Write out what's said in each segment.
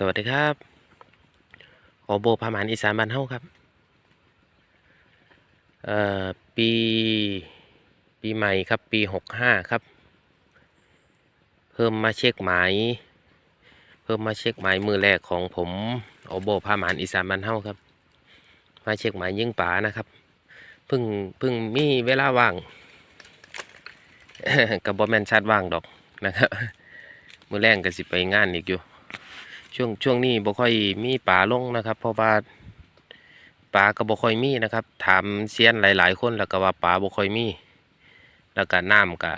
สวัสดีครับโอโบพามานอีสานบ้านเฮาครับ เอ่อ ปี ปีใหม่ครับ ปีหกห้าครับ เพิ่มมาเช็คหมาย เพิ่มมาเช็คหมายมือแรกของผมโอโบพามานอีสานบ้านเฮาครับ มาเช็คหมายยิงป่านะครับ เพิ่งเพิ่งมีเวลาว่างกับบอแมนชัดว่างดอกนะครับ มือแรงก็สิไปงานอีกอยู่ ช่วงช่วงนี้บ่ค่อยมีปลาลงนะครับ เพราะว่าปลาก็บ่ค่อยมีนะครับ ถามเซียนหลาย ๆ คนแล้วก็ว่าปลาบ่ค่อยมี แล้วก็น้ำก็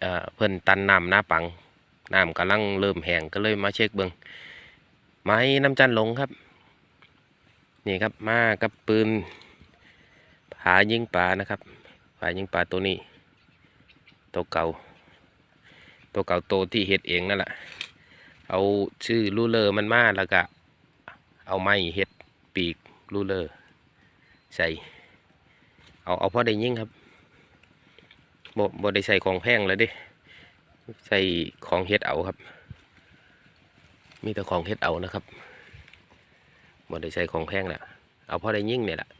เอ่อเพิ่นตันน้ำหน้าปังน้ำกำลังเริ่มแห้งก็เลยมาเช็คเบิ่งไม้น้ำจันหลงครับ นี่ครับมากับปืนผายิงปลานะครับผายิงปลาตัวนี้ ตัวเก่า ตัวเก่าโตวที่เฮ็ดเองนั่นแหละ เอาชื่อลูเลอร์มันมาแล้วก็เอาไม้เฮ็ดปีกลูเลอร์ใส่เอาเอาพอได้ยิ่งครับบ่บ่ได้ใส่ของแพงเลยเดิใส่ของเฮ็ดเอาครับ มีแต่ของเฮ็ดเอานะครับบ่ได้ใส่ของแพงแหละเอาพอได้ยิ่งเนี่ยแหละ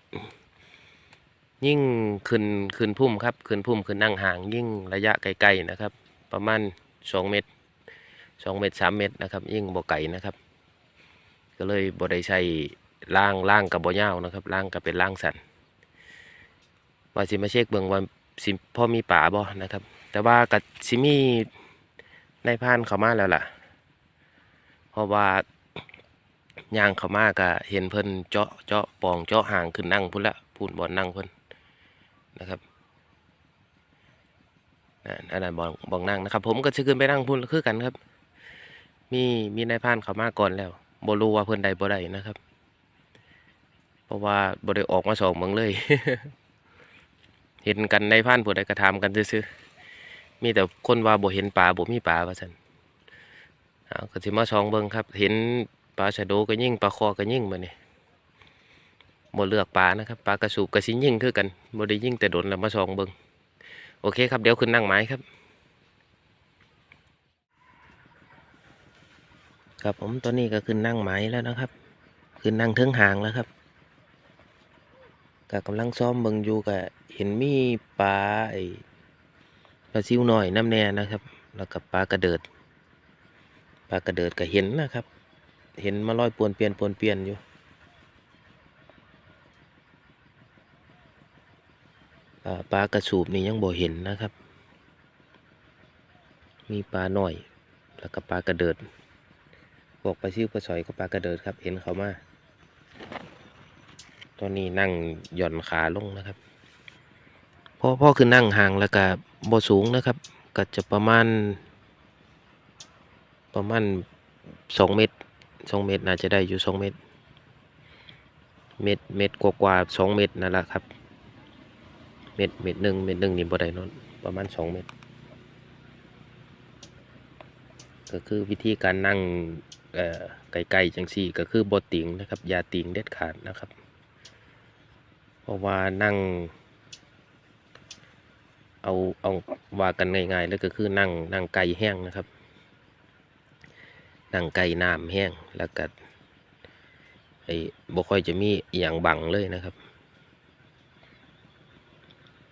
ยิ่งขึ้นขึ้นพุ่มครับขึ้นพุ่มขึ้นนั่งห่างยิ่งระยะไกลๆนะครับ ประมาณสองเมตร สองเมตรสามเมตรนะครับ ยิ่งบ่ไก่นะครับ ก็เลยบ่ได้ใช้ล่างล่างกับบ่ยาวนะครับล่างก็เป็นล่างสันว่าสิมาเช็คเบิ่งว่าสิพ่อมีป่าบ่นะครับ แต่ว่ากับสิมีในพานเขามาแล้วล่ะ เพราะว่าย่างเขามาก็เห็นเพิ่นเจาะเจาะปองเจาะห่างขึ้นนั่งพุ่นละพุ่นบ่อนนั่งเพิ่นนะครับนั่นอันนั้นบ่องบ่องนั่งนะครับ ผมก็สิขึ้นไปนั่งพุ่นคือกันครับ มีมีนายพานเขามาก่อนแล้วบ่รู้ว่าเพิ่อนใดบ่ได้นะครับ เพราะว่าบ่ได้ออกมาสองเมืองเลย เห็นกันนายพานผู้ใดกระทำกันซื่อๆมีแต่คนว่าบ่เห็นปลาบ่มีปลาว่าซั่นเอาก็สิมาสองเบิ่งครับ เห็นปลาชะโดก็ยิ่งปลาคอก็ยิ่งมาเนี่ยบ่เลือกปลานะครับปลากระสูบก็สิยิ่งคือกันบ่ได้ยิ่งแต่โดนแล้วมาสองเบิ่งโอเคครับเดี๋ยวขึ้นนั่งไม้ครับ ครับผมตอนนี้ก็ขึ้นนั่งไม้แล้วนะครับ ขึ้นนั่งเทิงหางแล้วครับก็กำลังซ้อมเบิงอยู่ก็เห็นมีปลาไอ้ปลาซิวหน่อยน้ำแน่นะครับ แล้วก็ปลากระเดิดปลากระเดิดก็เห็นนะครับ เห็นมาลอยปวนเปลี่ยนปวนเปลี่ยนอยู่อ่าปลากระสูบนี่ยังบ่เห็นนะครับ มีปลาหน่อย แล้วก็ปลากระเดิด วกปลาซิวปลาสอยก็ปลากระเดิดครับเห็นเขามาตอนนี้นั่งหย่อนขาลงนะครับพ่อพ่อคือนั่งห่างแล้วก็บ่สูงนะครับ ก็จะประมาณ ประมาณสองเมตรสองเมตรน่าจะได้อยู่สองเมตร เมตรเมตรกว่ากว่าสองเมตรนั่นแหละครับ เมตรเมตรหนึ่งเมตรหนึ่งนี่บ่ได้นอนประมาณสองเมตร ก็คือวิธีการนั่ง เอ่อไกลๆจังสี่ก็คือบติงนะครับยาติงเด็ดขาดนะครับ เพราะว่านั่ง เอาเอาว่ากันง่ายๆแล้วก็คือนั่งนั่งไกลแห้งนะครับ นั่งไกลน้ำแห้งแล้วก็ไอ้บ่ค่อยจะมีอย่างบังเลยนะครับ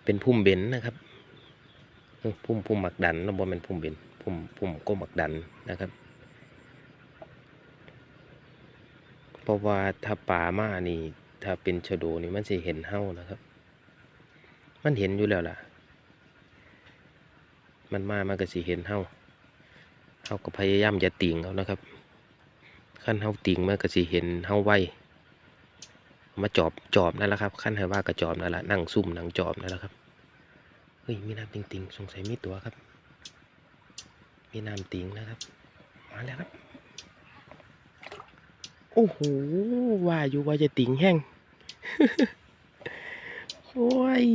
เป็นพุ่มเบนนะครับพุ่มพุ่มหมักดันแล้วบ่แม่นพุ่มเบนพุ่มพุ่มก็หมักดันนะครับ เพราะว่าถ้าป่ามานี่ ถ้าเป็นชะโดนี่มันสิเห็นเฮานะครับ มันเห็นอยู่แล้วล่ะ มันมามันก็สิเห็นเฮาเฮาก็พยายามอย่าติงเอานะครับขั้นเฮาติ่งมันก็สิเห็นเฮาไวมาจอบจอบนั่นแหละครับขั้นให้ว่ากระจอบนั่นแหละนั่งซุ่มนั่งจอบนั่นแหละครับเฮ้ยมีน้ำติงติงสงสัยมีตัวครับ มีน้ำติงนะครับ มาแล้วครับ โอ้โหว่าอยู่ว่าจะติ่งแห้งโอ้ย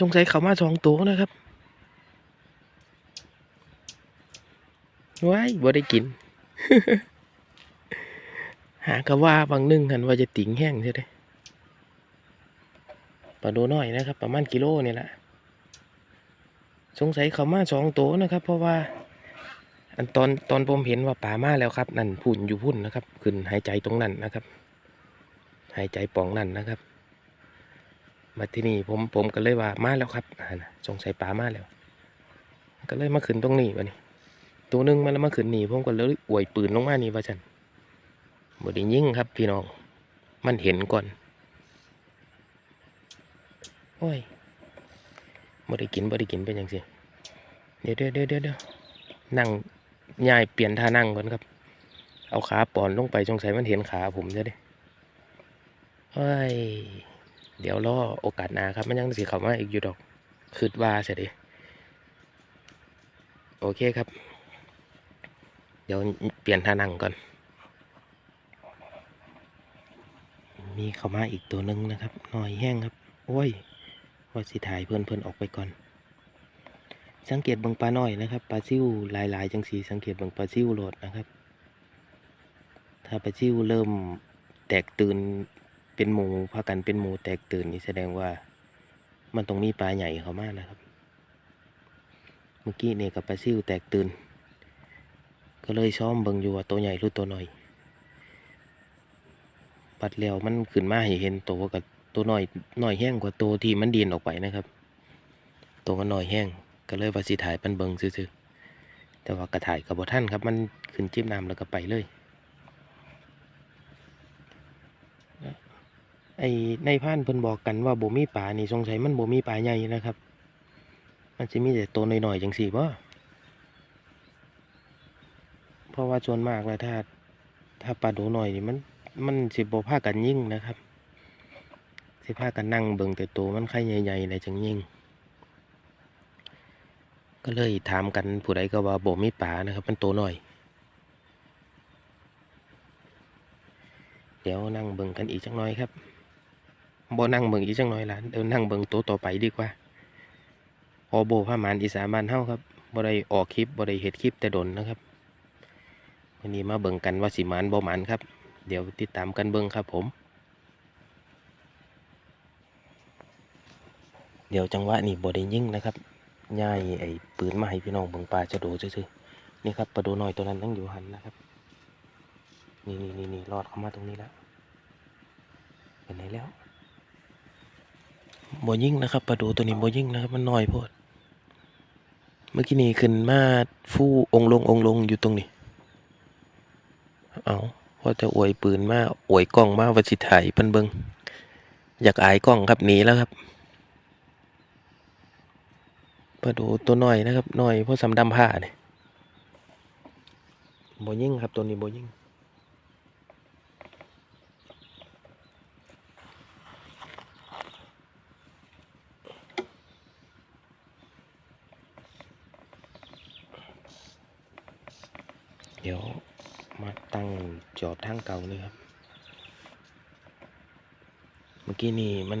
สงสัยเขามาสองตัวนะครับว้ายบ่ได้กิน หากะว่าบางนึงหันว่าจะติ่งแห้งใช่ไหมปลาโดน้อยนะครับ ประมาณกิโลนี่แหละสงสัยเขามาสองตัวนะครับ เพราะว่า อันตอนตอนผมเห็นว่าป่ามาแล้วครับนั่นพุ่นอยู่พุ่นนะครับ ขึ้นหายใจตรงนั้นนะครับ หายใจป่องนั่นนะครับ มาที่นี่ผมผมก็เลยว่ามาแล้วครับอ่านะสงสัยป่ามาแล้ว ก็เลยมาขึ้นตรงนี้วะนี่ตัวหนึงมันแล้วมาขึ้นนี่ผมก็เลยอวยปืนลงมานี่ว่าจันบดียิงครับพี่น้อง มันเห็นก่อน โอ้ยบด้กินบด้กินเป็นยังสิเดี๋ยวเดี๋ยวเดี๋ยวเดี๋ยวเดี๋ยวนั่ง ยายเปลี่ยนท่านั่งก่อนครับ เอาขาปอนลงไปสงสัยมันเห็นขาผมจะได้เฮ้ย เดี๋ยวรอโอกาสหน้าครับ มันยังสิเขามาอีกอยู่ดอกคืดว่าเสียดิโอเคครับ เดี๋ยวเปลี่ยนท่านั่งก่อน มีเขามาอีกตัวหนึ่งนะครับหน่อยแห้งครับ โอ้ยว่าสิถ่ายเพื่อนเพื่อนออกไปก่อน สังเกตบิ่งปลาน้อยนะครับปลาซิ่วหลายๆ จังสีสังเกตบิ่งปลาซิ่วโหลดนะครับ ถ้าปลาซิ่วเริ่มแตกตื่นเป็นหมูพากันเป็นหมูแตกตื่นนี่แสดงว่ามันต้องมีปลาใหญ่เขามากนะครับ เมื่อกี้เนี่ยกับปลาซิ่วแตกตื่น ก็เลยซ้อมเบิงอยู่ว่าตัวใหญ่หรือตัวน้อยปัดแล้วมันขึ้นมาให้เห็นตัวกับตัวน้อยน้อยแห้งกว่าตัวที่มันดีนออกไปนะครับ ตัวมันน้อยแห้ง ก็เลยว่าสิถ่ายปันเบิงซื่อๆแต่ว่ากระถ่ายกับบท่านครับ มันขึ้นจิ้มน้ำแล้วก็ไปเลยไอ้ในพานเพิ่นบอกกันว่าบ่มีป่านี่สงสัยมันบ่มีป่าใหญ่นะครับ มันจะมีแต่ตัวน้อยๆจังสี่บ่เพราะว่าส่วนมากแล้วถ้า ถ้าปลาโดน้อยนี่มันมันสิบ่พากันยิ่งนะครับ สิพากันนั่งเบิ่งแต่ตัวมันไข่ใหญ่ๆเลยจังยิ่ง ก็เลยถามกันผู้ใดก็ว่าบ่มีป่านะครับ มันโตัวน้อย เดี๋ยวนั่งเบิ่งกันอีกจังน้อยครับบ่นั่งเบิ่งอีกจังน้อยล่ะเดี๋ยวนั่งเบิ่งโตต่อไปดีกว่าออโบผ้ามานอีสานบ้านเฮาครับบ่ได้ออกคลิปบ่ได้เฮ็ดคลิปแต่ดนนะครับวันนี้มาเบิ่งกันว่าสิมานบ่มานครับ เดี๋ยวติดตามกันเบิ่งครับผม เดี๋ยวจังหวะนี้บ่ได้ยิ่งนะครับ ย่ายไอ้ปืนมาให้พี่น้องเบิ่งปลาจะโดดซื่อๆนี่ครับปลาโดน้อยตัวนั้นตั้งอยู่หันนะครับ นี่นี่นี่นี่รอดเข้ามาตรงนี้แล้วเป็นไหนแล้วบ่ยิ่งนะครับปลาโดตัวนี้บ่ยิ่งนะครับมันน้อยโพดเมื่อกี้นี่ขึ้นมาฟู่องลงองลงอยู่ตรงนี้ เอาพอจะอวยปืนมาอวยกล้องมาว่าสิถ่ายเพิ่นเบิงอยากอายกล้องครับหนีแล้วครับ ลาดูตัวหน้อยนะครับหน้อยพราะสำดำผ้าเนี่ยโบยิ่งครับตัวนี้โบยิ่งเดี๋ยวมาตั้งจอบทางเก่าเลยครับ เมื่อกี้นี่มัน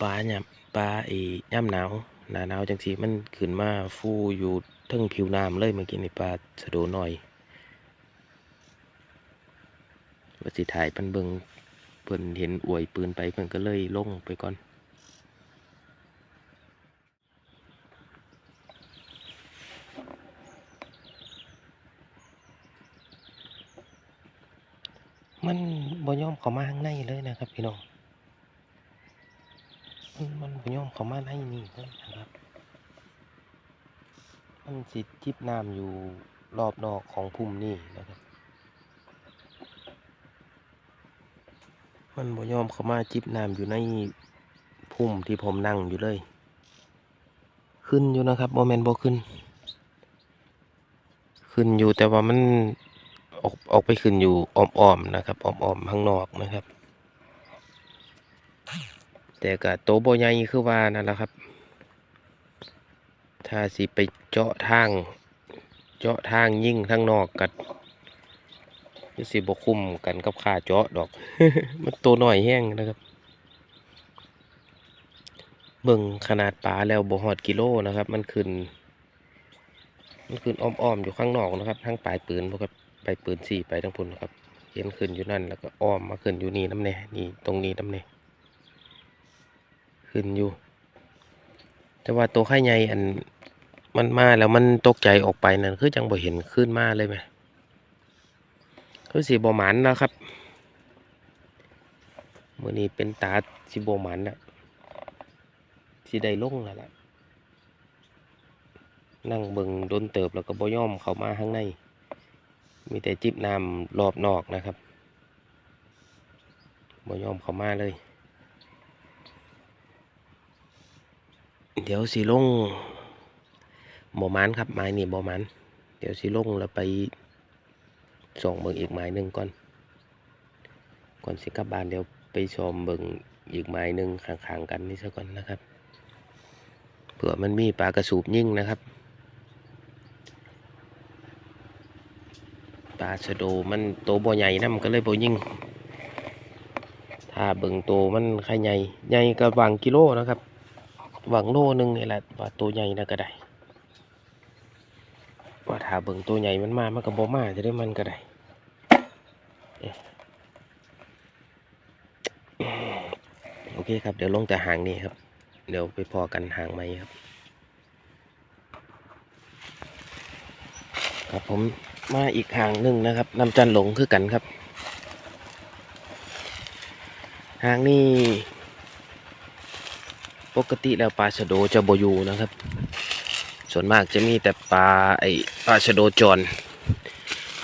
ปลาเนี่ยปลาไอ้ย่ำหนาว หนาหนาวจังสีมันขึ้นมาฟูอยู่ทั้งผิวน้ำเลยเมื่อกี้นี่ปลาสะโดหน่อยว่าสิถ่ายปันเบิงเพิ่นเห็นอวยปืนไปเพิ่นก็เลยลงไปก่อนมันบ่ยอมเข้ามาข้างในเลยนะครับพี่น้อง มันมันบ่ยอม เขามาในนี่นะครับ มันสิจิบน้ำอยู่รอบนอกของพุ่มนี่นะครับ มันบ่ยอมเขามาจิบน้ำอยู่ในพุ่มที่ผมนั่งอยู่เลย ขึ้นอยู่นะครับโมเมนต์บ่ขึ้น ขึ้นอยู่แต่ว่ามันออกออกไปขึ้นอยู่อ้อมๆนะครับอ้อมๆข้างนอกนะครับ แต่ก็โตบ่ใหญ่คือว่านั่นแหละครับ ถ้าสิไปเจาะทาง เจาะทางยิ่งทางนอกกัดคือสิบคุ้มกันกับค่าเจาะดอก มันตัวน้อยแห้งนะครับ เบิ่งขนาดปลาแล้วบ่ฮอดกิโลนะครับ มันขึ้น มันขึ้นอ้อมๆอยู่ข้างนอกนะครับ ทั้งปลายปืนพวกกับปลายปืนสี่ไปทั้งพุ่นครับเห็นขึ้นอยู่นั่นแล้วก็อ้อมมาขึ้นอยู่นี่น้ำแน่นี่ตรงนี้น้ำแน่ ขึ้นอยู่ แต่ว่าตัวไข่ใหญ่อันมันมาแล้วมันตกใจออกไปนั่นคือจังบ่เห็นขึ้นมาเลยไหมคือสีบ่หมันนะครับมื่อนี้เป็นตาสีบ่หมันนะสีได้ลงแล้วล่ะนั่งเบิงโดนเติบแล้วก็บ่ยอมเข้ามาข้างใน มีแต่จิบน้ำรอบนอกนะครับบ่ยอมเข้ามาเลย เดี๋ยวสิลงหมอมันครับไม้นี่บ่มันเดี๋ยวสิลงแล้วไปส่องเบิ่งอีกไม้หนึ่งก่อน ก่อนสิกลับบ้านเดี๋ยวไปชมเบิ่งอีกไม้หนึ่งข้างๆกันนี่ซะก่อนนะครับเผื่อมันมีปลากระสูบยิ่งนะครับปลาชะโดมันโตบ่ใหญ่นะมันก็เลยบ่ยิ่งถ้าเบิ่งโตมันใครใหญ่ใหญ่ก็วางกิโลนะครับ หวางโลหนึงนี่แหละว่าตัวใหญ่นะก็ได้ว่าถ้าเบิ่งตัวใหญ่มันมามันก็บ่มาจะได้มันก็ได้โอเคครับเดี๋ยวลงแต่หางนี่ครับ เดี๋ยวไปพอกันหางไหมครับ ครับผมมาอีกหางหนึ่งนะครับนำจันหลงคือกันครับหางนี่ ปกติแล้วปลาชะโดจะบอยู่นะครับ ส่วนมากจะมีแต่ปลาไอปลาชะโดจร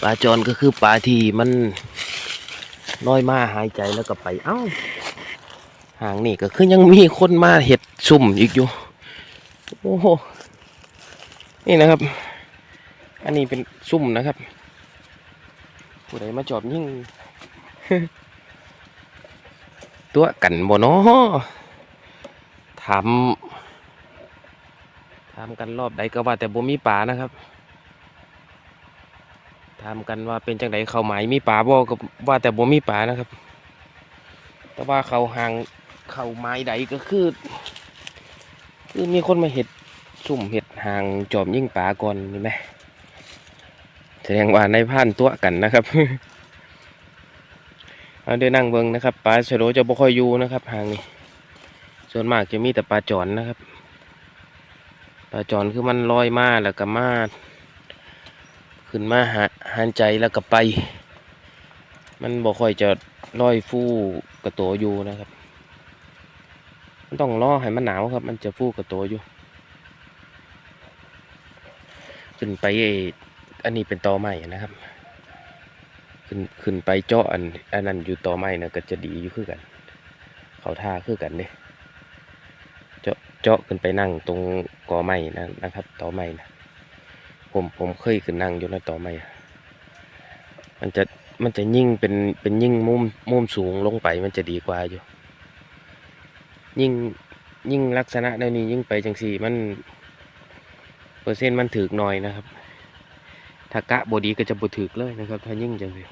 ปลาจรก็คือปลาที่มันน้อยมาหายใจแล้วก็ไป เอ้าหางนี่ก็คือยังมีคนมาเห็ดซุ่มอีกอยู่โอ้โหนี่นะครับ อันนี้เป็นซุ่มนะครับ ผู้ใดมาจอบยิ่งตัวกันบ่เนาะ ถามถามกันรอบใดก็ว่าแต่บ่มีป่านะครับถามกันว่าเป็นจังไดเขาหมายมีป่าบ่ก็ว่าแต่บ่มีป่านะครับ แต่ว่าเขาห่างเขาไม้ใดก็คือ คือมีคนมาเห็ดซุ่มเห็ดห่างจอมยิ่งป่าก่อนนี่ไหมแสดงว่าในผ่านตัวกันนะครับเอาเดี๋ยวนั่งเบิงนะครับปลาชะโดจะบ่ค่อยอยู่นะครับห่างนี้ ส่วนมากจะมีแต่ปลาจอนนะครับ ปลาจอนคือมันลอยมาแล้วก็มาขึ้นมาหาหันใจแล้วก็ไป มันบ่ค่อยจะลอยฟู่กระโตอยู่นะครับมันต้องรอให้มันหนาวครับ มันจะฟู่กระโตอยู่ขึ้นไปอันนี้เป็นตอไม้นะครับ ขึ้นขึ้นไปเจาะอันอันนั้นอยู่ตอไม้นะก็จะดีอยู่คือกัน เขาท่าคือกันเด้เจาะ เจาะขึ้นไปนั่งตรงกอไม้นะนะครับต่อไม้นะผมผมเคยขึ้นนั่งอยู่ในต่อไม้มันจะมันจะยิ่งเป็นเป็นยิ่งมุมมุมสูงลงไปมันจะดีกว่าอยู่ ยิ่งยิ่งลักษณะแนวนี้ยิ่งไปจังสี่มันเปอร์เซ็นต์มันถือหน่อยนะครับ ถ้ากะบดีก็จะบถือเลยนะครับ ถ้ายิ่งจังเลย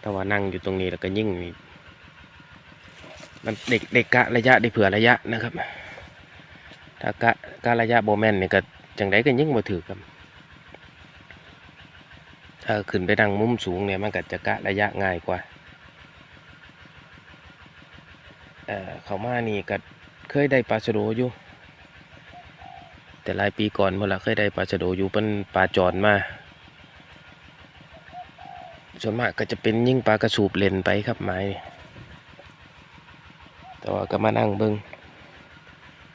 แต่ว่านั่งอยู่ตรงนี้แล้วก็ยิ่งนี่ มันเด็กเด็กกะระยะได้เผื่อระยะนะครับ ถ้ากะกะระยะโบแมนเนี่ยก็จังไดก็ยิ่งบ่ถือครับ ถ้าขึ้นไปนั่งมุมสูงเนี่ยมันก็จะกะระยะง่ายกว่าเอ่อเขามานี่ก็เคยได้ปลาสะโดอยู่ แต่หลายปีก่อนเมื่อละเคยได้ปลาชะโดอยู่เป็นปลาจอนมาส่วนมากก็จะเป็นยิ่งปลากระสูบเลนไปครับไม้ แต่ว่าก็มานั่งเบิง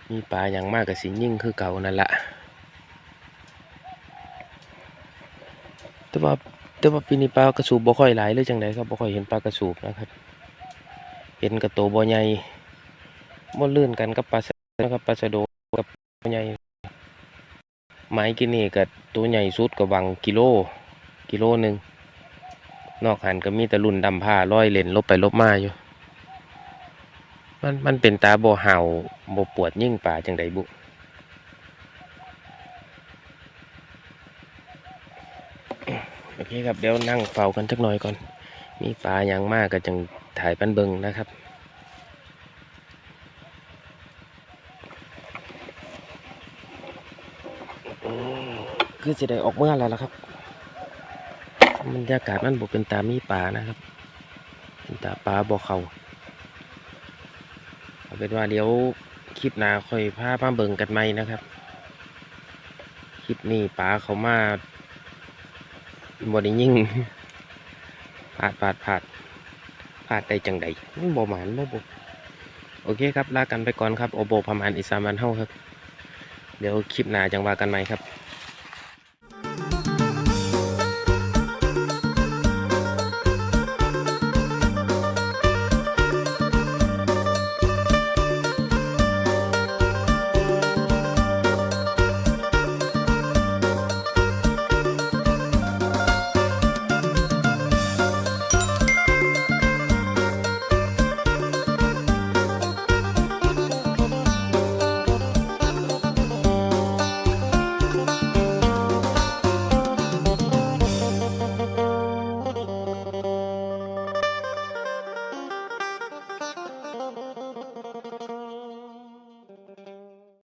มีปลาอย่างมากกับสิยิ่งคือเก่านั่นละแต่ว่าแต่ว่าปีนี้ปลากระสูบบ่ค่อยหลายเลยจังไดครับบ่ค่อยเห็นปลากระสูบนะครับ เห็นกระโตบ่ใหญ่บ่ลื่นกันกับปลาสะนะครับปลาชะโดกับบ่ใหญ่ไม้กินนี่กับตัวใหญ่สุดกับวังกิโลกิโลหนึ่งนอกหันก็มีแต่รุ่นดำผ้าร้อยเลนลบไปลบมาอยู่ มันมันเป็นตาโบ่เห่าโบปวดยิ่งป่าจังใดบุโอเคครับเดี๋ยวนั่งเฝ้ากันสักหน่อยก่อน มีปลาอย่างมากก็จังถ่ายปันเบิงนะครับคือจะได้ออกเมื่อแล้วล่ะครับบรรยากาศมันบอกเป็นตามีป่านะครับเป็นตาปลาบ่อเขา เป็นว่าเดี๋ยวคลิปหน้าค่อยพามาเบิ่งกันไหมนะครับ คลิปนี้ป๋าเขามาบอดยิ่งผาดผาดผาดผาดได้จังใดมันบ่หมานบ่บ่โอเคครับลากันไปก่อนครับโอโบพมานอิสานมันเฮาครับ เดี๋ยวคลิปหน้าจังว่ากันไหมครับ